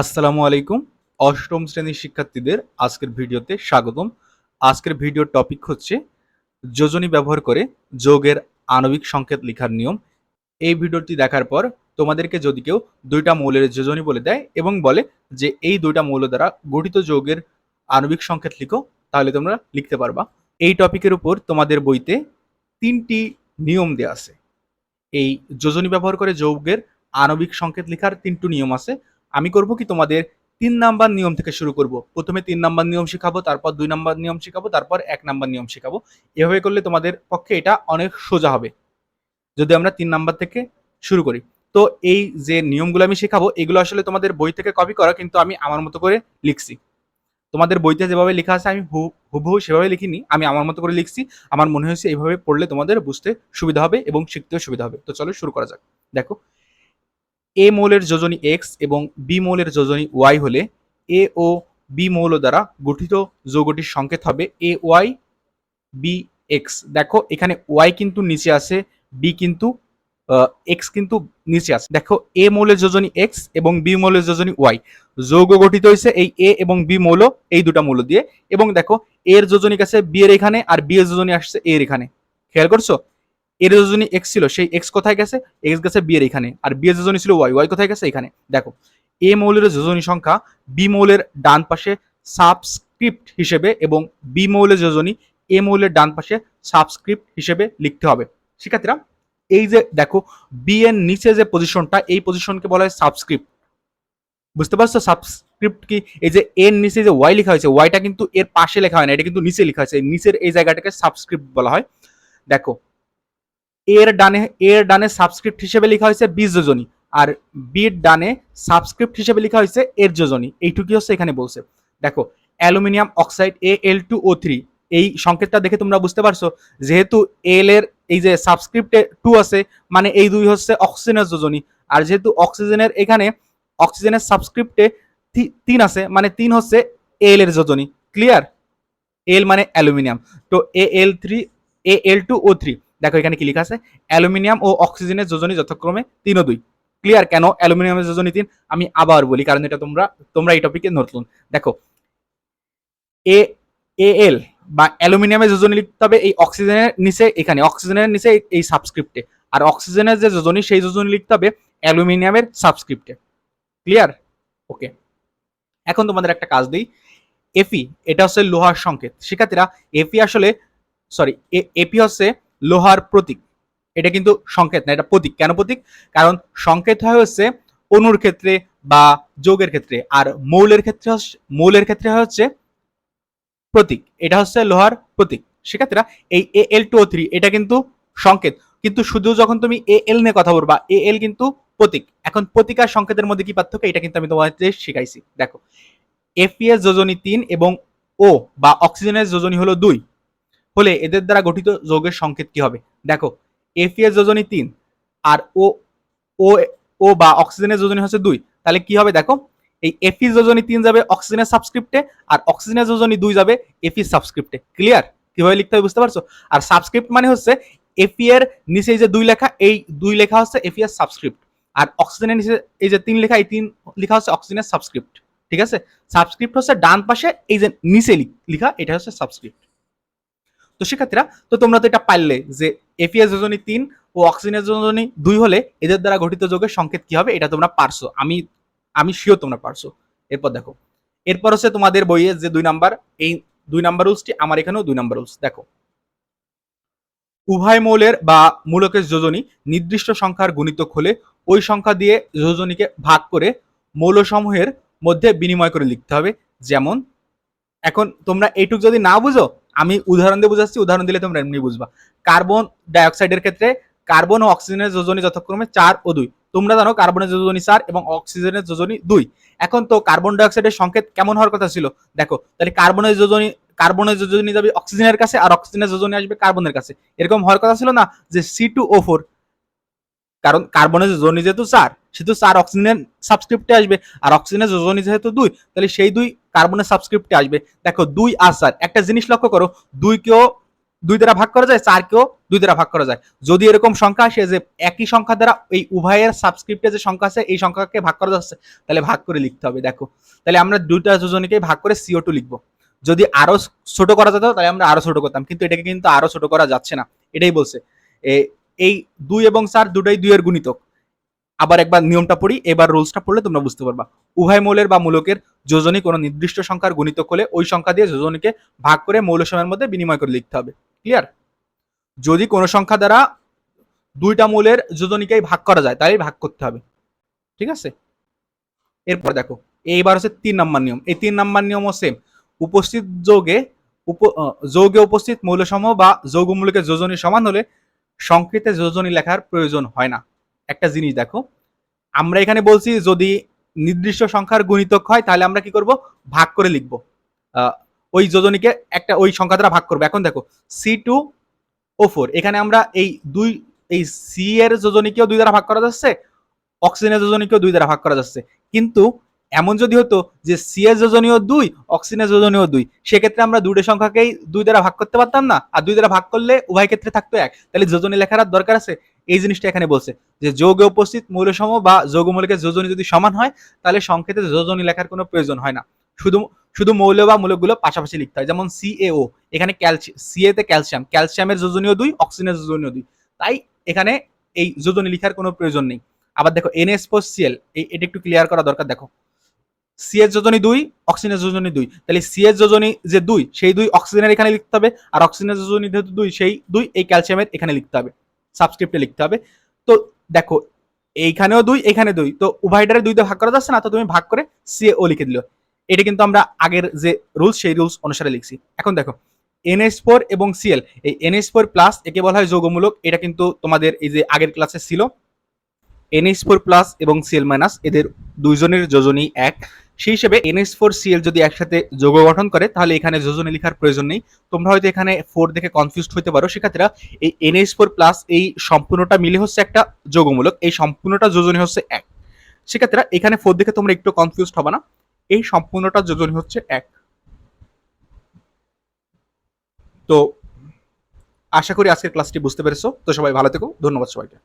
আসসালামু আলাইকুম। অষ্টম শ্রেণির শিক্ষার্থীদের আজকের ভিডিওতে স্বাগতম। আজকের ভিডিওর টপিক হচ্ছে যোজনী ব্যবহার করে যোগের আণবিক সংকেত লেখার নিয়ম। এই ভিডিওটি দেখার পর তোমাদেরকে যদি কেউ দুইটা মৌলের যোজনী বলে দেয় এবং বলে যে এই দুইটা মৌল দ্বারা গঠিত যোগের আণবিক সংকেত লিখো, তাহলে তোমরা লিখতে পারবা। এই টপিকের উপর তোমাদের বইতে তিনটি নিয়ম দেওয়া আছে। এই যোজনী ব্যবহার করে যৌগের আণবিক সংকেত লেখার তিনটি নিয়ম আছে। আমি করব কি? তোমাদের তিন নাম্বার নিয়ম থেকে শুরু করব। প্রথমে তিন নাম্বার নিয়ম শেখাবো, তারপর দুই নাম্বার নিয়ম শেখাবো, তারপর এক নাম্বার নিয়ম শেখাবো। এভাবে করলে তোমাদের পক্ষে এটা অনেক সোজা হবে। যদি আমরা তিন নাম্বার থেকে শুরু করি। তো এই যে নিয়মগুলো আমি শেখাবো, এগুলো আসলে তোমাদের বই থেকে কপি করা, কিন্তু আমি আমার মতো করে লিখছি। তোমাদের বইতে যেভাবে লেখা আছে, আমি হুবহু সেভাবে লিখিনি, আমি আমার মতো করে লিখছি। আমার মনে হয়েছে এইভাবে পড়লে তোমাদের বুঝতে সুবিধা হবে এবং শিখতেও সুবিধা হবে। তো চলো শুরু করা যাক। দেখো এ মৌলের যোজনী এক্স এবং বি মৌলের যোজনী ওয়াই হলে এ ও বি মৌল দ্বারা গঠিত যৌগটির সংকেত হবে এ ওয়াই বি এক্স দেখো, এখানে ওয়াই কিন্তু নিচে আছে বি কিন্তু এক্স কিন্তু নিচে আছে। দেখো এ মৌলের যোজনী এক্স এবং বি মৌলের যোজনী ওয়াই যৌগ গঠিত হয়েছে এই এ এবং বি মৌল, এই দুটা মৌল দিয়ে। এবং দেখো এর যোজনী কাছে বি এর এখানে আর বি এর যোজনী আসছে এর এখানে। খেয়াল করছ? এর যোজনী এক্স ছিল, সেই এক্স কোথায় গেছে? এক্স গেছে বি এর এখানে। আর বি এর যোজনী ছিল ওয়াই ওয়াই কোথায় গেছে? এখানে। দেখো এ মৌলের যোজনী সংখ্যা বি মৌলের ডান পাশে সাবস্ক্রিপ্ট হিসেবে এবং বি মৌলের যোজনী এ মৌলের ডান পাশে সাবস্ক্রিপ্ট হিসেবে লিখতে হবে। শিক্ষার্থীরা, এই যে দেখো বি এর নিচে যে পজিশনটা এই পজিশনকে বলা হয় সাবস্ক্রিপ্ট বুঝতে পারছ? সাবস্ক্রিপ্ট কি? এই যে এর নিচে যে ওয়াই লেখা হয়েছে ওয়াইটা কিন্তু এর পাশে লেখা হয় না, এটা কিন্তু নিচে লেখা হয়েছে। নিচের এই জায়গাটাকে সাবস্ক্রিপ্ট বলা হয়। দেখো এর ডানে এর ডানে সাবস্ক্রিপ্ট হিসেবে লেখা হয়েছে বিশ যোজনী। আর বির ডানে সাবস্ক্রিপ্ট হিসেবে লেখা হয়েছে এর যোজনী। এইটুকুই হচ্ছে এখানে বলছে। দেখো, aluminium oxide A L two O three. এই সংকেতটা দেখে তোমরা বুঝতে পারছ, যেহেতু এল এর এই যে সাবস্ক্রিপ্টে টু আছে মানে এই দুই হচ্ছে অক্সিজেনের যোজনী। আর যেহেতু অক্সিজেনের এখানে অক্সিজেনের সাবস্ক্রিপ্টে তিন আছে মানে তিন হচ্ছে এল এর যোজনী। ক্লিয়ার এল মানে অ্যালুমিনিয়াম। তো A L three, A L two O three. দেখো এখানে কি লেখা আছে? অ্যালুমিনিয়াম ও অক্সিজেনের যোজনী যথাক্রমে তিন ও দুই। ক্লিয়ার কেন অ্যালুমিনিয়ামের যোজনী তিন? আমি আবার বলি, কারণ এটা তোমরা তোমরা এই টপিকে নতুন দেখো এ এ এল বা অ্যালুমিনিয়ামের যোজনী লিখতে হবে এই অক্সিজেনের নিচে এখানে, অক্সিজেনের নিচে এই- সাবস্ক্রিপ্টে আর অক্সিজেনের যে যোজনী, সেই যোজনী লিখতে হবে অ্যালুমিনিয়ামের সাবস্ক্রিপ্টে ক্লিয়ার ওকে এখন তোমাদের একটা কাজ দিই। এফি এটা হচ্ছে লোহার সংকেত। শিক্ষার্থীরা এফি আসলে সরি এপি হচ্ছে লোহার প্রতীক। এটা কিন্তু সংকেত না, এটা প্রতীক। কেন প্রতীক? কারণ সংকেত হয় হচ্ছে অণুর ক্ষেত্রে বা যোগের ক্ষেত্রে, আর মৌলের ক্ষেত্রে মৌলের ক্ষেত্রে হচ্ছে প্রতীক। এটা হচ্ছে লোহার প্রতীক। শিক্ষার্থীরা এই এ এল টু থ্রি এটা কিন্তু সংকেত। কিন্তু শুধু যখন তুমি এ এল নিয়ে কথা বলবা এ এল কিন্তু প্রতীক। এখন প্রতীক আর সংকেতের মধ্যে কি পার্থক্য? এটা কিন্তু আমি তোমাদের শিখাইছি। দেখো এফপিএস যোজনী তিন এবং ও বা অক্সিজেনের যোজনী হলো দুই। হলে এদের দ্বারা গঠিত যৌগের সংকেত কি হবে? দেখো এফিএস যোজনী তিন আর ও ও ও বা অক্সিজেনের যোজনী হচ্ছে দুই। তাহলে কি হবে দেখো, এই এফি যোজনী তিন যাবে অক্সিজেনের সাবস্ক্রিপ্টে আর অক্সিজেনের যোজনী দুই যাবে এফি সাবস্ক্রিপ্টে ক্লিয়ার কীভাবে লিখতে হবে বুঝতে পারছ? আর সাবস্ক্রিপ্ট মানে হচ্ছে এফি এর নিচে যে দুই লেখা, এই দুই লেখা হচ্ছে এফি এর সাবস্ক্রিপ্ট আর অক্সিজেনের নিচে এই যে তিন লেখা, এই তিন লেখা হচ্ছে অক্সিজেনের সাবস্ক্রিপ্ট ঠিক আছে? সাবস্ক্রিপ্ট হচ্ছে ডান পাশে এই যে নিচে লেখা, এটা হচ্ছে সাবস্ক্রিপ্ট তো শিক্ষার্থীরা, তো তোমরা তো এটা পারলে যে এফিএস যোজনী তিন ও অক্সিজেনের যোজনী দুই হলে এদের দ্বারা গঠিত যোগের সংকেত কি হবে? এটা তোমরা পারছ। আমি আমি শিওর তোমরা পারছ। এরপর দেখো। এরপর হচ্ছে তোমাদের বইয়ে যে দুই নাম্বার, এই দুই নাম্বার রুলসটি আমার এখানেও দুই নাম্বার রুলস দেখো। উভয় মৌলের বা মূলকের যোজনী নির্দিষ্ট সংখ্যার গুণিতক হলে ওই সংখ্যা দিয়ে যোজনীকে ভাগ করে মৌলসমূহের মধ্যে বিনিময় করে লিখতে হবে। যেমন, এখন তোমরা এইটুক যদি না বুঝো আমি উদাহরণ দিয়ে বুঝাচ্ছি, উদাহরণ দিলে তোমরা এমনি বুঝবা। কার্বন ডাইঅক্সাইডের ক্ষেত্রে কার্বন ও অক্সিজেনের যোজনী যথাক্রমে চার ও দুই। তোমরা জানো কার্বনের যোজনী চার এবং অক্সিজেনের যোজনী দুই। এখন তো কার্বন ডাইঅক্সাইডের সংকেত কেমন হওয়ার কথা ছিল? দেখো, তাহলে কার্বনের যোজনী কার্বনের যোজনী যাবে অক্সিজেনের কাছে আর অক্সিজেনের যোজনী আসবে কার্বনের কাছে। এরকম হওয়ার কথা ছিল না যে সি টু ও ফোর কারণ কার্বনের যোজনী যেহেতু চার, সেহেতু চার অক্সিজেনের সাবস্ক্রিপ্টে আসবে। আর অক্সিজেনের যোজনী যেহেতু দুই, তাহলে সেই দুই কার্বনের সাবস্ক্রিপ্টে আসবে। দেখো, দুই আর চার একটা জিনিস লক্ষ্য করো দুইকেও দুই দ্বারা ভাগ করা যায় চারকেও দুই দ্বারা ভাগ করা যায়। যদি এরকম সংখ্যা আসে যে একই সংখ্যা দ্বারা এই উভয়ের সাবস্ক্রিপ্টে যে সংখ্যা আছে, এই সংখ্যাকে ভাগ করা যাচ্ছে, তাহলে ভাগ করে লিখতে হবে। দেখো, তাহলে আমরা দুইটা যোজনীকে ভাগ করে সিও টু লিখব। যদি আরও ছোট করা যেত, তাহলে আমরা আরও ছোট করতাম। কিন্তু এটাকে কিন্তু আরও ছোট করা যাচ্ছে না। এটাই বলছে এই দুই এবং চার দুটাই দুইয়ের গুণিতক। আবার একবার নিয়মটা পড়ি, এবার রুলসটা পড়লে তোমরা বুঝতে পারবা। উভয় মৌলের বা মূলকের যোজনী কোনো নির্দিষ্ট সংখ্যার গুণিতক হলে ওই সংখ্যা দিয়ে যোজনীকে ভাগ করে মৌল সময়ের মধ্যে বিনিময় করে লিখতে হবে। ক্লিয়ার যদি কোনো সংখ্যা দ্বারা দুইটা মৌলের যোজনীকেই ভাগ করা যায় তাহলে ভাগ করতে হবে। ঠিক আছে? এরপর দেখো, এইবার হচ্ছে তিন নম্বর নিয়ম। এই তিন নম্বর নিয়মও সেম উপস্থিত যৌগে উপ যৌগে উপস্থিত মৌলসমূহ বা যৌগমূলকের যোজনী সমান হলে সংকেতে যোজনী লেখার প্রয়োজন হয় না। একটা জিনিস দেখো, আমরা এখানে বলছি যদি নির্দিষ্ট সংখ্যার গুণিতক হয়, তাহলে আমরা কি করব? ভাগ করে লিখব। ওই যোজনীকে একটা, ওই সংখ্যা দ্বারা ভাগ করব। এখন দেখো সি টু ও ফোর এখানে আমরা এই দুই, এই সি এর যোজনীকেও দুই দ্বারা ভাগ করা যাচ্ছে অক্সিজেনের যোজনীকেও দুই দ্বারা ভাগ করা যাচ্ছে। কিন্তু এমন যদি হতো যে সি এর যোজনীয় দুই অক্সিজেনের যোজনীয় দুই, সেক্ষেত্রে আমরা দুটো সংখ্যাকেই দুই দ্বারা ভাগ করতে পারতাম না। আর দুই দ্বারা ভাগ করলে উভয় ক্ষেত্রে থাকতো এক। তাহলে যোজনী লেখার দরকার আছে? এই জিনিসটা এখানে বলছে যে যৌগে উপস্থিত মৌলসমূহ বা যৌগমূলকের যোজনী যদি সমান হয়, তাহলে সংক্ষেপে যোজনী লেখার কোনো প্রয়োজন হয় না। শুধু শুধু মৌল বা মূলকগুলো পাশাপাশি লিখতে হয়, যেমন সিএও এখানে ক্যালসি সিএ তে ক্যালসিয়াম ক্যালসিয়ামের যোজনীয় দুই অক্সিজেনের যোজনীয় দুই। তাই এখানে এই যোজনী লেখার কোনো প্রয়োজন নেই। আবার দেখো এনএস ফোর সিএল এটা একটু ক্লিয়ার করা দরকার, দেখো। সি এর যোজনী দুই অক্সিজেনের যোজনী দুই। তাহলে সি এর যোজনী যে দুই, সেই দুই অক্সিজেনের এখানে লিখতে হবে, আর অক্সিজেনের যোজনী যেহেতু দুই, সেই দুই এই ক্যালসিয়ামের এখানে লিখতে হবে। সাবস্ক্রিপ্টে লিখতে হবে। তো দেখো, এইখানেও দুই, এখানে দুই। তো উভয়টারে দুইতে ভাগ করা যাচ্ছে না, তো তুমি ভাগ করে সি ও লিখে দিল। এটা কিন্তু আমরা আগের যে রুলস সেই রুলস অনুসারে লিখছি। এখন দেখো এনএস ফোর এবং সিএল এই এনএস ফোর প্লাস একে বলা হয় যৌগমূলক, এটা কিন্তু তোমাদের এই যে আগের ক্লাসে ছিল। এনএস ফোর প্লাস এবং সিএল মাইনাস এদের দুইজনের যোজনী এক। সেই হিসেবে এনএস ফোর সিএল যদি একসাথে যোগ গঠন করে, তাহলে এখানে যোজনী লেখার প্রয়োজন নেই। তোমরা হয়তো এখানে ফোর দেখে কনফিউজড হতে পারো। সেক্ষেত্রে এই এনএস ফোর প্লাস এই সম্পূর্ণটা মিলে হচ্ছে একটা যৌগমূলক। এই সম্পূর্ণটা যোজনী হচ্ছে এক। সেক্ষেত্রে এখানে ফোর দেখে তোমরা একটু কনফিউজড হবে না। এই সম্পূর্ণটা যোজনী হচ্ছে এক। তো আশা করি আজকের ক্লাসটি বুঝতে পেরেছ। তো সবাই ভালো থেকো। ধন্যবাদ সবাইকে।